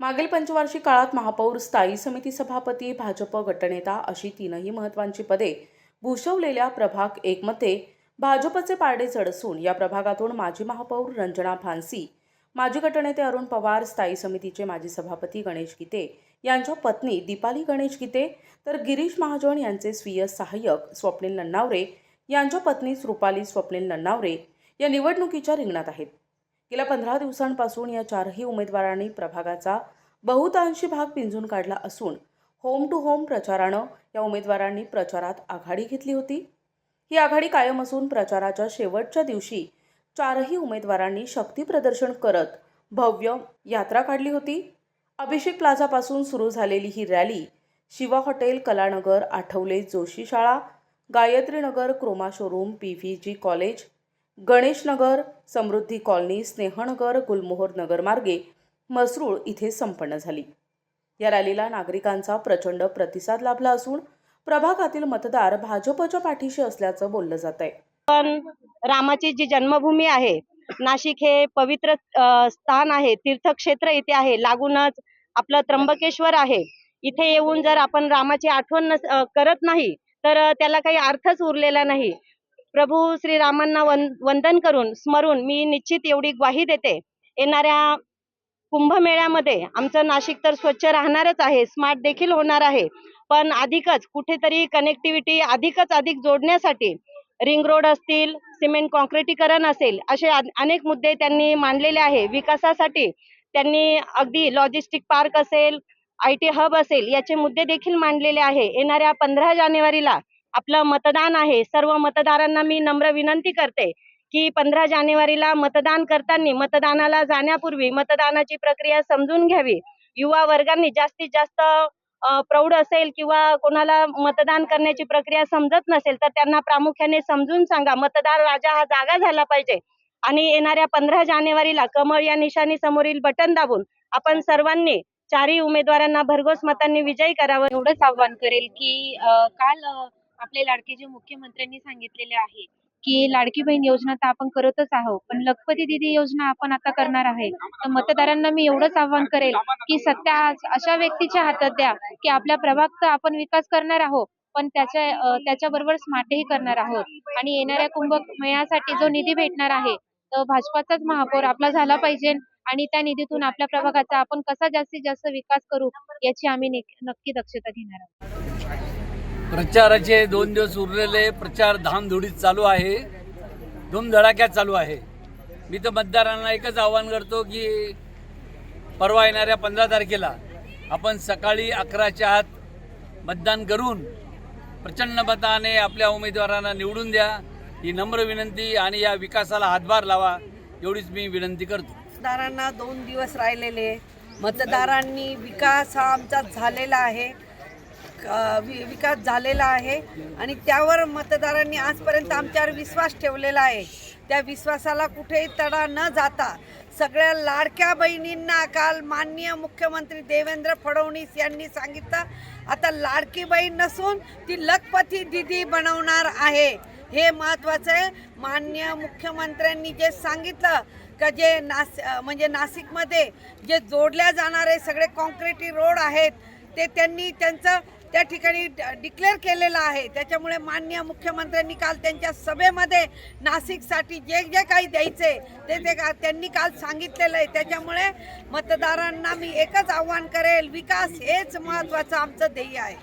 मागील पंचवार्षिक काळात महापौर स्थायी समिती सभापती भाजप गटनेता अशी तीनही महत्त्वांची पदे भूषवलेल्या प्रभाग एकमध्ये भाजपचे पारडे चढसून असून या प्रभागातून माजी महापौर रंजना भानसी माजी गटनेते अरुण पवार स्थायी समितीचे माजी सभापती गणेश गीते यांच्या पत्नी दीपाली गणेश गीते तर गिरीश महाजन यांचे स्वीय सहाय्यक स्वप्नील नन्नावरे यांच्या पत्नी रुपाली स्वप्नील नन्नावरे या निवडणुकीच्या रिंगणात आहेत. गेल्या पंधरा दिवसांपासून या चारही उमेदवारांनी प्रभागाचा बहुतांशी भाग पिंजून काढला असून होम टू होम प्रचारानं या उमेदवारांनी प्रचारात आघाडी घेतली होती. ही आघाडी कायम असून प्रचाराच्या शेवटच्या दिवशी चारही उमेदवारांनी शक्ती प्रदर्शन करत भव्य यात्रा काढली होती. अभिषेक प्लाझापासून सुरू झालेली ही रॅली शिवा हॉटेल कलानगर आठवले जोशी शाळा Gayatrinagar Croma showroom P V G college Ganeshnagar Samruddhi colony Snehnagar Gulmohar नगरमार्गे Masrul इथे संपन्न झाली. या रॅलीला नागरिकांचा प्रचंड प्रतिसाद लाभला असून प्रभागातील मतदार भाजपच्या पाठीशी असल्याचं बोललं जात आहे. पण रामाची जी जन्मभूमी आहे नाशिक हे पवित्र स्थान आहे तीर्थक्षेत्र इथे आहे लागूनच आपलं त्र्यंबकेश्वर आहे. इथे येऊन जर आपण रामाची आठवण करत नाही तर त्याला काही अर्थच उरलेला नाही. प्रभू श्रीरामांना वन वंदन करून स्मरून मी निश्चित एवढी ग्वाही देते. येणाऱ्या कुंभमेळ्यामध्ये आमचं नाशिक तर स्वच्छ राहणारच आहे स्मार्ट देखील होणार आहे. पण अधिकच कुठेतरी कनेक्टिव्हिटी अधिकच अधिक जोडण्यासाठी रिंग रोड असतील सिमेंट कॉन्क्रिटीकरण असेल असे अनेक मुद्दे त्यांनी मांडलेले आहे. विकासासाठी त्यांनी अगदी लॉजिस्टिक पार्क असेल आय टी हब असेल याचे मुद्दे देखील मांडलेले आहे. येणाऱ्या पंधरा जानेवारीला आपलं मतदान आहे. सर्व मतदारांना मी नम्र विनंती करते की पंधरा जानेवारीला मतदान करताना मतदानाला जाण्यापूर्वी मतदानाची प्रक्रिया समजून घ्यावी. युवा वर्गांनी जास्तीत जास्त प्रौढ असेल किंवा कोणाला मतदान करण्याची प्रक्रिया समजत नसेल तर त्यांना प्रामुख्याने समजून सांगा. मतदार राजा हा जागा झाला पाहिजे. आणि येणाऱ्या पंधरा जानेवारीला कमळ या निशाणी समोरील बटन दाबून आपण सर्वांनी चारही उमेदवारांना भरघोस मतांनी विजयी करावं. एवढंच आव्हान करेल की काल आपले लाडके जे मुख्यमंत्र्यांनी सांगितलेले आहे की लाडकी बहीण योजना तर आपण करतच आहोत पण लखपती दिदी योजना आपण आता करणार आहे. तर मतदारांना मी एवढंच आव्हान करेल की सत्ता अशा व्यक्तीच्या हातात द्या की आपल्या प्रभागचा आपण विकास करणार आहोत पण त्याच्या त्याच्याबरोबर स्मार्टही करणार आहोत. आणि येणाऱ्या कुंभमेळ्यासाठी जो निधी भेटणार आहे तर भाजपाचाच महापौर आपला झाला पाहिजे आणि त्या निधीतून आपल्या प्रभागाचा आपण कसा जास्तीत जास्त विकास करू याची आम्ही नक्की दक्षता घेणार आहोत. प्रचाराचे दोन दिवस उरलेले प्रचार धामधुडीत चालू आहे. धूमधडाक्यात चालू आहे. मी तर मतदारांना एकच आवाहन करतो की परवा येणाऱ्या पंधरा तारखेला आपण सकाळी अकराच्या आत मतदान करून प्रचंड मताने आपल्या उमेदवारांना निवडून द्या. ही नम्र विनंती आणि या विकासाला हातभार लावा एवढीच मी विनंती करतो. मतदारांना दोन दिवस राहिलेले. मतदारांनी विकास हा आमचा झालेला आहे. वि- विकास झालेला आहे आणि त्यावर मतदारांनी आजपर्यंत आमच्यावर विश्वास ठेवलेला आहे. त्या विश्वासाला कुठेही तडा न जाता सगळ्या लाडक्या बहिणींना काल माननीय मुख्यमंत्री देवेंद्र फडणवीस यांनी सांगितलं आता लाडकी बहीण नसून ती लखपती दिदी बनवणार आहे. हे महत्त्वाचं आहे. माननीय मुख्यमंत्र्यांनी जे सांगितलं का जे नास म्हणजे नाशिकमध्ये जे जोडल्या जाणारे सगळे कॉन्क्रिटी रोड आहेत ते त्यांनी त्यांचं त्या ठिकाणी डिक्लेअर केलेलं आहे. त्याच्यामुळे माननीय मुख्यमंत्र्यांनी काल त्यांच्या सभेमध्ये नाशिकसाठी जे जे काही द्यायचे ते ते का- त्यांनी काल सांगितलेलं आहे. त्याच्यामुळे मतदारांना मी एकच आव्हान करेल विकास हेच महत्त्वाचं आमचं ध्येय आहे.